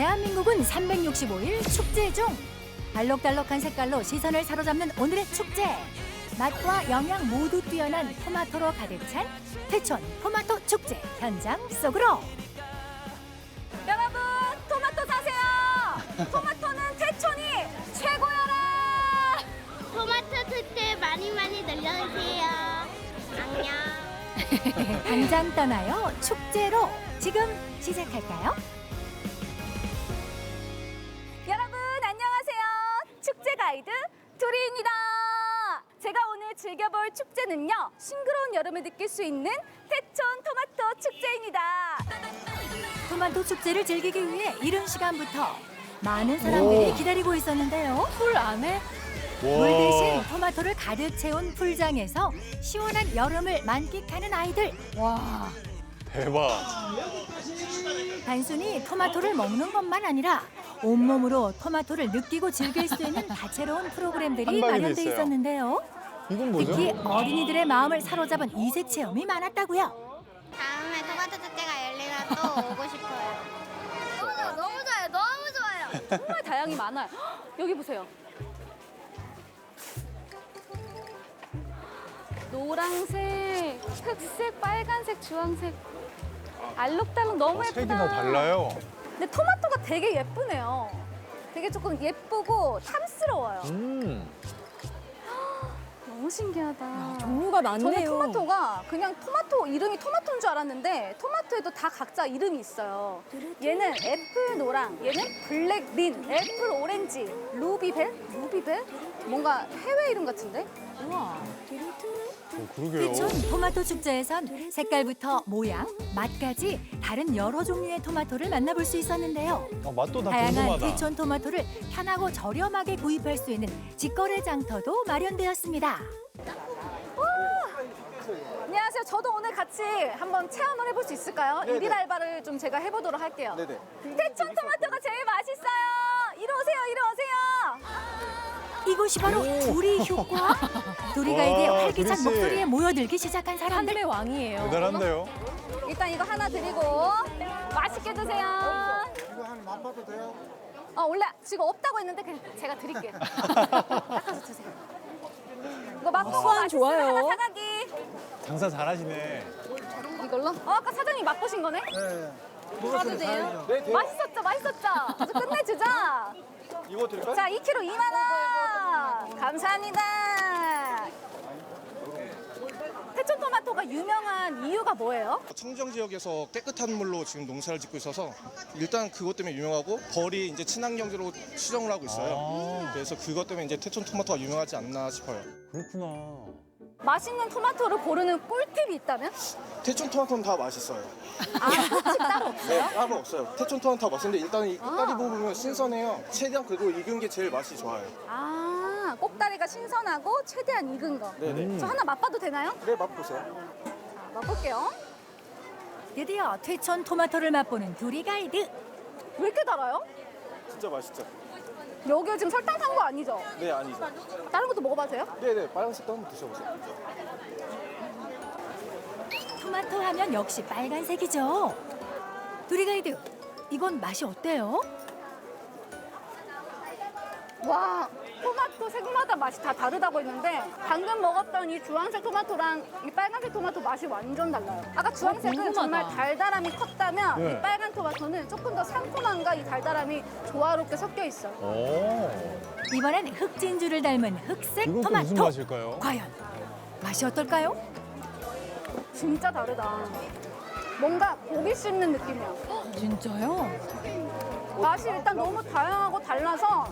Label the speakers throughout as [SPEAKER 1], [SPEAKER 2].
[SPEAKER 1] 대한민국은 365일 축제 중 알록달록한 색깔로 시선을 사로잡는 오늘의 축제 맛과 영양 모두 뛰어난 토마토로 가득 찬 태촌 토마토 축제 현장 속으로
[SPEAKER 2] 여러분 토마토 사세요. 토마토는 태촌이 최고여라.
[SPEAKER 3] 토마토 축제 많이 많이 놀러오세요. 안녕.
[SPEAKER 1] 당장 떠나요 축제로 지금 시작할까요?
[SPEAKER 2] 두리입니다. 제가 오늘 즐겨볼 축제는요. 싱그러운 여름을 느낄 수 있는 태촌 토마토 축제입니다.
[SPEAKER 1] 토마토 축제를 즐기기 위해 이른 시간부터 많은 사람들이
[SPEAKER 4] 오.
[SPEAKER 1] 기다리고 있었는데요. 풀 안에 물 대신 토마토를 가득 채운 풀장에서 시원한 여름을 만끽하는 아이들. 와.
[SPEAKER 4] 대박.
[SPEAKER 1] 단순히 토마토를 먹는 것만 아니라 온몸으로 토마토를 느끼고 즐길 수 있는 다채로운 프로그램들이
[SPEAKER 4] 한 방에
[SPEAKER 1] 마련돼
[SPEAKER 4] 있어요.
[SPEAKER 1] 있었는데요.
[SPEAKER 4] 이건 뭐죠?
[SPEAKER 1] 특히 어린이들의 마음을 사로잡은 이색 체험이 많았다고요.
[SPEAKER 3] 다음에 토마토 축제가 열리면 또 오고 싶어요. 너무 너무 좋아요. 너무 좋아요.
[SPEAKER 2] 정말 다양이 많아요. 헉, 여기 보세요. 노란색, 흑색, 빨간색, 주황색. 알록달록 너무
[SPEAKER 4] 어,
[SPEAKER 2] 예쁘다.
[SPEAKER 4] 색이 다 달라요.
[SPEAKER 2] 근데 토마토가 되게 예쁘네요. 되게 조금 예쁘고 탐스러워요.
[SPEAKER 4] 음.
[SPEAKER 2] 너무 신기하다.
[SPEAKER 5] 종류가
[SPEAKER 2] 저는
[SPEAKER 5] 많네요.
[SPEAKER 2] 토마토가 그냥 토마토 이름이 토마토인 줄 알았는데 토마토에도 다 각자 이름이 있어요. 얘는 애플 노랑, 얘는 블랙 린, 애플 오렌지, 루비벨, 루비벨? 뭔가 해외 이름 같은데?
[SPEAKER 4] 어, 그러게요.
[SPEAKER 1] 태촌 토마토 축제에선 색깔부터 모양, 맛까지 다른 여러 종류의 토마토를 만나볼 수 있었는데요.
[SPEAKER 4] 아, 맛도 다
[SPEAKER 1] 다양한
[SPEAKER 4] 궁금하다.
[SPEAKER 1] 태촌 토마토를 편하고 저렴하게 구입할 수 있는 직거래 장터도 마련되었습니다.
[SPEAKER 2] 안녕하세요. 저도 오늘 같이 한번 체험을 해볼 수 있을까요?
[SPEAKER 6] 네네.
[SPEAKER 2] 일일 알바를 좀 제가 해보도록 할게요.
[SPEAKER 6] 네네.
[SPEAKER 2] 태촌 토마토가 제일 맛있어요. 이리 오세요, 이리 오세요.
[SPEAKER 1] 이곳이 바로 두리 효과. 가이드의
[SPEAKER 4] 와,
[SPEAKER 1] 활기찬
[SPEAKER 4] 씨.
[SPEAKER 1] 목소리에 모여들기 시작한 사람들.
[SPEAKER 5] 판매 왕이에요.
[SPEAKER 4] 대단한데요.
[SPEAKER 2] 일단 이거 하나 드리고 맛있게 드세요.
[SPEAKER 6] 이거 한 맛봐도 돼요?
[SPEAKER 2] 어, 원래 지금 없다고 했는데 그냥 제가 드릴게요. 닦아서 드세요. 이거 맛보고
[SPEAKER 5] 수완
[SPEAKER 2] 맛있으면
[SPEAKER 5] 좋아요.
[SPEAKER 2] 하나 사가기.
[SPEAKER 4] 장사 잘하시네.
[SPEAKER 2] 이걸로? 어, 아까 사장님 맛보신 거네?
[SPEAKER 6] 네.
[SPEAKER 2] 돼요?
[SPEAKER 6] 네.
[SPEAKER 2] 맛있었죠, 맛있었죠? 끝내주자.
[SPEAKER 6] 이거 드릴까요?
[SPEAKER 2] 자, 2kg 2만 원. 감사합니다. 태촌 토마토가 유명한 이유가 뭐예요?
[SPEAKER 7] 청정 지역에서 깨끗한 물로 지금 농사를 짓고 있어서 일단 그것 때문에 유명하고 벌이 이제 친환경제로 추정을 하고 있어요.
[SPEAKER 4] 아,
[SPEAKER 7] 그래서 그것 때문에 이제 태촌 토마토가 유명하지 않나 싶어요.
[SPEAKER 4] 그렇구나.
[SPEAKER 2] 맛있는 토마토를 고르는 꿀팁이 있다면?
[SPEAKER 7] 태촌 토마토는 다 맛있어요.
[SPEAKER 2] 아, 꿀팁 따로
[SPEAKER 7] 네,
[SPEAKER 2] 없어요?
[SPEAKER 7] 따로 없어요. 태촌 토마토 다 맛있는데 일단 이 끝다리 부분은 신선해요. 최대한 그래도 익은 게 제일 맛이 좋아요.
[SPEAKER 2] 아, 꼭다리가 신선하고 최대한 익은 거.
[SPEAKER 7] 네네.
[SPEAKER 2] 저 하나 맛봐도 되나요?
[SPEAKER 7] 네, 맛보세요.
[SPEAKER 2] 자, 맛볼게요.
[SPEAKER 1] 드디어 퇴촌 토마토를 맛보는 두리 가이드.
[SPEAKER 2] 왜 이렇게 달아요?
[SPEAKER 7] 진짜 맛있죠?
[SPEAKER 2] 여기에 지금 설탕 탄 거 아니죠?
[SPEAKER 7] 네, 아니죠.
[SPEAKER 2] 다른 것도 먹어봐도 돼요?
[SPEAKER 7] 네네, 빨간색도 한번 드셔보세요.
[SPEAKER 1] 토마토 하면 역시 빨간색이죠. 두리 가이드, 이건 맛이 어때요?
[SPEAKER 2] 와, 토마토 색마다 맛이 다 다르다고 했는데 방금 먹었던 이 주황색 토마토랑 이 빨간색 토마토 맛이 완전 달라요. 아까 주황색은
[SPEAKER 5] 궁금하다.
[SPEAKER 2] 정말 달달함이 컸다면
[SPEAKER 4] 네.
[SPEAKER 2] 이 빨간 토마토는 조금 더 상큼함과 이 달달함이 조화롭게 섞여 있어요.
[SPEAKER 4] 오.
[SPEAKER 1] 이번엔 흑진주를 닮은 흑색
[SPEAKER 4] 이건 또
[SPEAKER 1] 토마토.
[SPEAKER 4] 무슨 맛일까요?
[SPEAKER 1] 과연 맛이 어떨까요?
[SPEAKER 2] 진짜 다르다. 뭔가 고기 씹는 느낌이야.
[SPEAKER 5] 진짜요?
[SPEAKER 2] 맛이 일단 너무 다양하고 달라서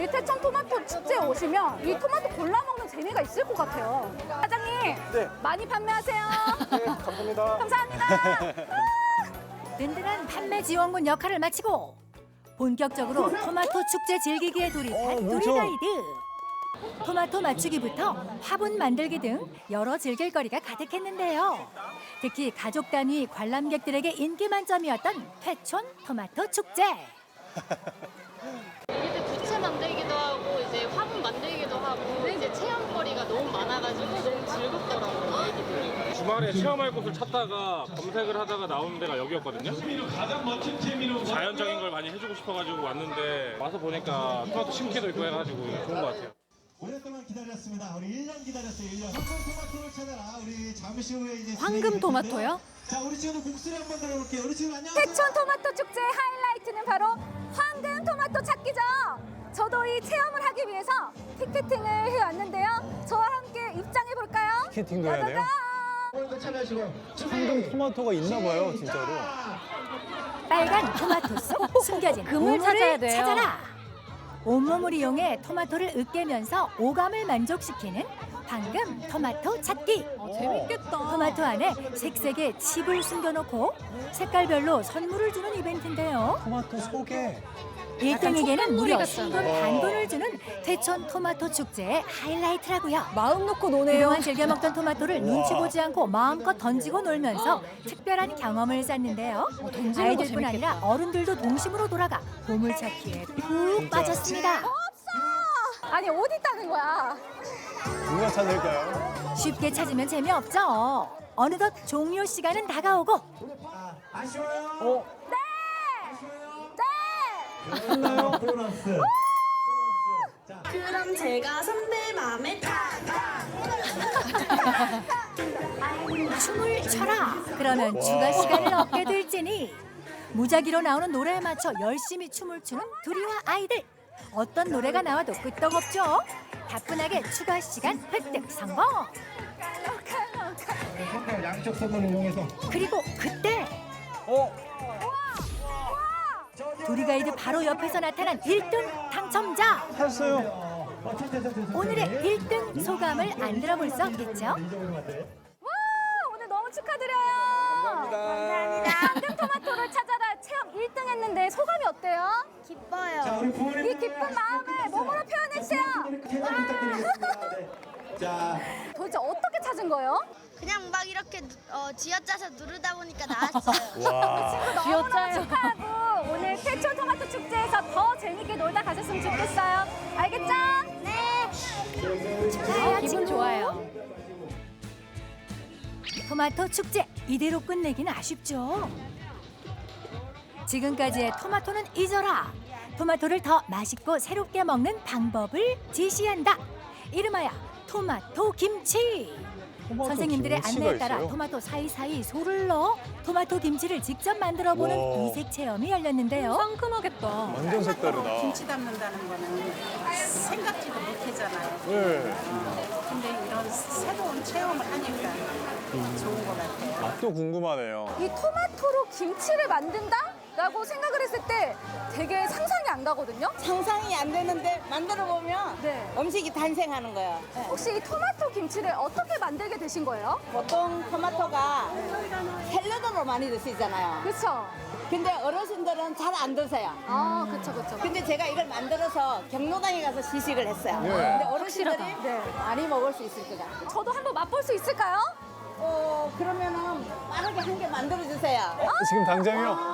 [SPEAKER 2] 이 태천 토마토 축제에 오시면 이 토마토 골라 먹는 재미가 있을 것 같아요. 사장님,
[SPEAKER 7] 네.
[SPEAKER 2] 많이 판매하세요.
[SPEAKER 7] 네, 감사합니다.
[SPEAKER 2] 감사합니다.
[SPEAKER 1] 든든한 판매 지원군 역할을 마치고 본격적으로 토마토 축제 즐기기에 돌입한
[SPEAKER 4] 어,
[SPEAKER 1] 두리
[SPEAKER 4] 그렇죠.
[SPEAKER 1] 가이드. 토마토 맞추기부터 화분 만들기 등 여러 즐길거리가 가득했는데요. 특히 가족 단위 관람객들에게 인기 만점이었던 퇴촌 토마토 축제.
[SPEAKER 8] 이제 부채 만들기도 하고 이제 화분 만들기도 하고 이제 체험거리가 너무 많아가지고 너무 즐겁더라고요 애기들이.
[SPEAKER 9] 주말에 체험할 곳을 찾다가 검색을 하다가 나온 데가 여기였거든요. 자연적인 걸 많이 해주고 싶어가지고 왔는데 와서 보니까 토마토 심기도 있고 해가지고 좋은 것 같아요.
[SPEAKER 10] 오랫동안 기다렸습니다. 우리 1년 기다렸어요. 1년. 황금 토마토를 찾아라. 우리 잠시 후에 이제
[SPEAKER 5] 황금 토마토요?
[SPEAKER 10] 자, 우리 친구들 목소리 한번 들어볼게요. 우리 친구 안녕하세요.
[SPEAKER 2] 태촌 토마토 축제의 하이라이트는 바로 황금 토마토 찾기죠. 저도 이 체험을 하기 위해서 티켓팅을 해왔는데요. 저와 함께 입장해 볼까요?
[SPEAKER 4] 티켓팅도 해야 돼요?
[SPEAKER 10] 오늘도 참여하시고
[SPEAKER 4] 황금 토마토가 있나 봐요, 진짜로.
[SPEAKER 1] 빨간 토마토 속 숨겨진
[SPEAKER 5] 금을 찾아야 돼요.
[SPEAKER 1] 찾아라. 온몸을 이용해 토마토를 으깨면서 오감을 만족시키는 황금 토마토 찾기.
[SPEAKER 5] 재밌겠다.
[SPEAKER 1] 토마토 안에 색색의 칩을 숨겨놓고 색깔별로 선물을 주는 이벤트인데요.
[SPEAKER 4] 토마토 속에
[SPEAKER 1] 1등에게는 무려
[SPEAKER 5] 같잖아요.
[SPEAKER 1] 순금 단돈을 주는 태촌 토마토 축제의 하이라이트라고요.
[SPEAKER 5] 마음 놓고 노네요.
[SPEAKER 1] 그동안 즐겨 먹던 토마토를 눈치 보지 않고 마음껏 던지고 놀면서 특별한 경험을 쌓는데요.
[SPEAKER 5] 던지는 거
[SPEAKER 1] 아이들뿐 아니라 어른들도 동심으로 돌아가 보물찾기에 푹 빠졌습니다.
[SPEAKER 2] 아니 어디 있다는 거야?
[SPEAKER 4] 누가 찾을까요?
[SPEAKER 1] 쉽게 찾으면 재미없죠. 어느덧 종료 시간은 다가오고
[SPEAKER 10] 아쉬워요.
[SPEAKER 4] 어?
[SPEAKER 10] 끝나요? 보너스. 자,
[SPEAKER 3] 그럼 제가 선배 마음에
[SPEAKER 1] 춤을 춰라. 그러면 추가 시간을 얻게 될지니 무작위로 나오는 노래에 맞춰 열심히 춤을 추는 둘이와 아이들. 어떤 노래가 나와도 끄떡없죠. 가뿐하게 추가 시간 획득 성공.
[SPEAKER 10] 양쪽 손을 이용해서
[SPEAKER 1] 그리고 그때
[SPEAKER 4] 어?
[SPEAKER 1] 두리 가이드 바로 옆에서 나타난 1등 당첨자.
[SPEAKER 10] 천천히.
[SPEAKER 1] 오늘의 1등 소감을 안 들어볼 수 없겠죠?
[SPEAKER 2] 와 오늘 너무 축하드려요. 감사합니다. 황금 토마토를 찾아라 1등 했는데 소감이 어때요?
[SPEAKER 10] 자,
[SPEAKER 3] 기뻐요.
[SPEAKER 10] 우리 부모님.
[SPEAKER 2] 이 기쁜 마음을 몸으로 표현해 주세요.
[SPEAKER 10] 퇴장 부탁드리겠습니다. 네. 자,
[SPEAKER 2] 도대체 어떻게 찾은 거예요?
[SPEAKER 3] 그냥 막 이렇게 누- 어, 쥐어짜서 누르다 보니까 나왔어요.
[SPEAKER 4] 와.
[SPEAKER 2] 너무너무
[SPEAKER 5] 쥐어짜요.
[SPEAKER 2] 축하하고 오늘 태촌 토마토 축제에서 더 재밌게 놀다 가셨으면 좋겠어요. 알겠죠? 네.
[SPEAKER 1] 축하해요,
[SPEAKER 5] 기분
[SPEAKER 1] 친구.
[SPEAKER 5] 좋아요.
[SPEAKER 1] 토마토 축제 이대로 끝내기는 아쉽죠. 지금까지의 토마토는 잊어라. 토마토를 더 맛있고 새롭게 먹는 방법을 지시한다. 이름하여 토마토 김치.
[SPEAKER 4] 토마토
[SPEAKER 1] 선생님들의
[SPEAKER 4] 김치가
[SPEAKER 1] 안내에 따라
[SPEAKER 4] 있어요?
[SPEAKER 1] 토마토 사이사이 소를 넣어 토마토 김치를 직접 만들어 보는
[SPEAKER 4] 와.
[SPEAKER 1] 이색 체험이 열렸는데요.
[SPEAKER 5] 상큼하겠다.
[SPEAKER 4] 완전 색다르다.
[SPEAKER 11] 김치 담는다는 거는 생각지도 못하잖아요.
[SPEAKER 4] 네.
[SPEAKER 11] 근데 이런 새로운 체험을 하니까 좋은 것 같아요.
[SPEAKER 4] 맛도 궁금하네요.
[SPEAKER 2] 이 토마토로 김치를 만든다? 라고 생각을 했을 때 되게 상상이 안 가거든요.
[SPEAKER 11] 상상이 안 되는데 만들어 보면
[SPEAKER 2] 네.
[SPEAKER 11] 음식이 탄생하는 거예요.
[SPEAKER 2] 혹시 이 토마토 김치를 어떻게 만들게 되신 거예요?
[SPEAKER 11] 보통 토마토가 샐러드로 많이 드시잖아요.
[SPEAKER 2] 그렇죠.
[SPEAKER 11] 근데 어르신들은 잘 안 드세요.
[SPEAKER 2] 아, 그렇죠, 그렇죠.
[SPEAKER 11] 근데 제가 이걸 만들어서 경로당에 가서 시식을 했어요.
[SPEAKER 4] 네.
[SPEAKER 11] 근데 어르신들이
[SPEAKER 2] 네.
[SPEAKER 11] 많이 먹을 수 있을 것 같아요.
[SPEAKER 2] 저도 한번 맛볼 수 있을까요?
[SPEAKER 11] 어, 그러면은 빠르게 한 개 만들어 주세요.
[SPEAKER 4] 지금 당장이요?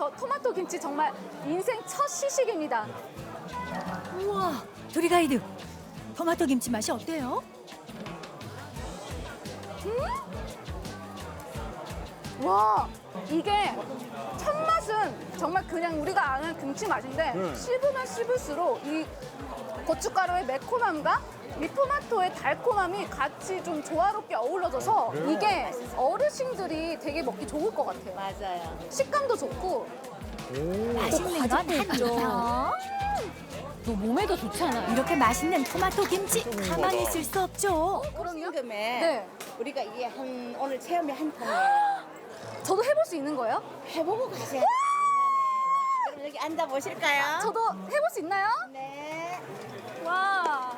[SPEAKER 2] 저 토마토 김치 정말 인생 첫 시식입니다.
[SPEAKER 1] 우와, 두리 가이드. 토마토 김치 맛이 어때요?
[SPEAKER 2] 와, 이게 첫 맛은 정말 그냥 우리가 아는 김치 맛인데
[SPEAKER 4] 네.
[SPEAKER 2] 씹으면 씹을수록 이 고춧가루의 매콤함과 이 토마토의 달콤함이 같이 좀 조화롭게 어우러져서 이게 어르신들이 되게 먹기 좋을 것 같아요.
[SPEAKER 11] 맞아요.
[SPEAKER 2] 식감도 좋고
[SPEAKER 1] 맛있는 건 한입더.
[SPEAKER 5] 또 몸에도 좋잖아요.
[SPEAKER 1] 이렇게 맛있는 토마토 김치 가만히 있을 수 없죠.
[SPEAKER 2] 그럼요.
[SPEAKER 11] 금에
[SPEAKER 2] 네.
[SPEAKER 11] 우리가 이게 한 오늘 체험이 한 통이에요.
[SPEAKER 2] 저도 해볼 수 있는 거예요?
[SPEAKER 11] 해보고 가세요. 그럼 여기 앉아 보실까요?
[SPEAKER 2] 저도 해볼 수 있나요?
[SPEAKER 11] 네.
[SPEAKER 2] 와.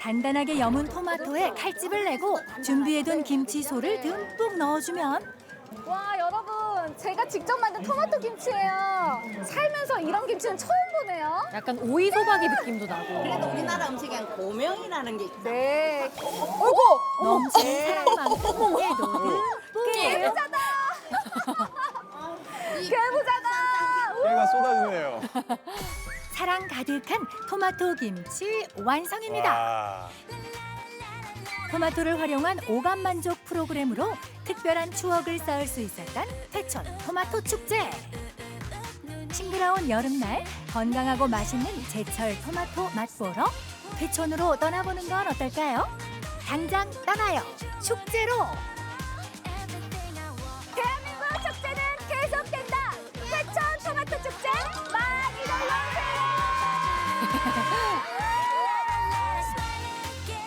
[SPEAKER 1] 단단하게 여문 토마토에 칼집을 내고 준비해둔 김치소를 듬뿍 넣어주면
[SPEAKER 2] 와 여러분 제가 직접 만든 토마토 김치예요. 살면서 이런 김치는 처음 보네요.
[SPEAKER 5] 약간 오이 소박이 느낌도 나고.
[SPEAKER 11] 그래도 우리나라 음식에 한 고명이라는 게 있다.
[SPEAKER 2] 네.
[SPEAKER 1] 넘치는 사랑만큼 얘도 듬뿍
[SPEAKER 2] 개부자다. 개부자다.
[SPEAKER 4] 깨가 쏟아지네요.
[SPEAKER 1] 사랑 가득한 토마토 김치 완성입니다.
[SPEAKER 4] 와.
[SPEAKER 1] 토마토를 활용한 오감 만족 프로그램으로 특별한 추억을 쌓을 수 있었던 태촌 토마토 축제. 싱그러운 여름날 건강하고 맛있는 제철 토마토 맛보러 태촌으로 떠나보는 건 어떨까요? 당장 떠나요. 축제로.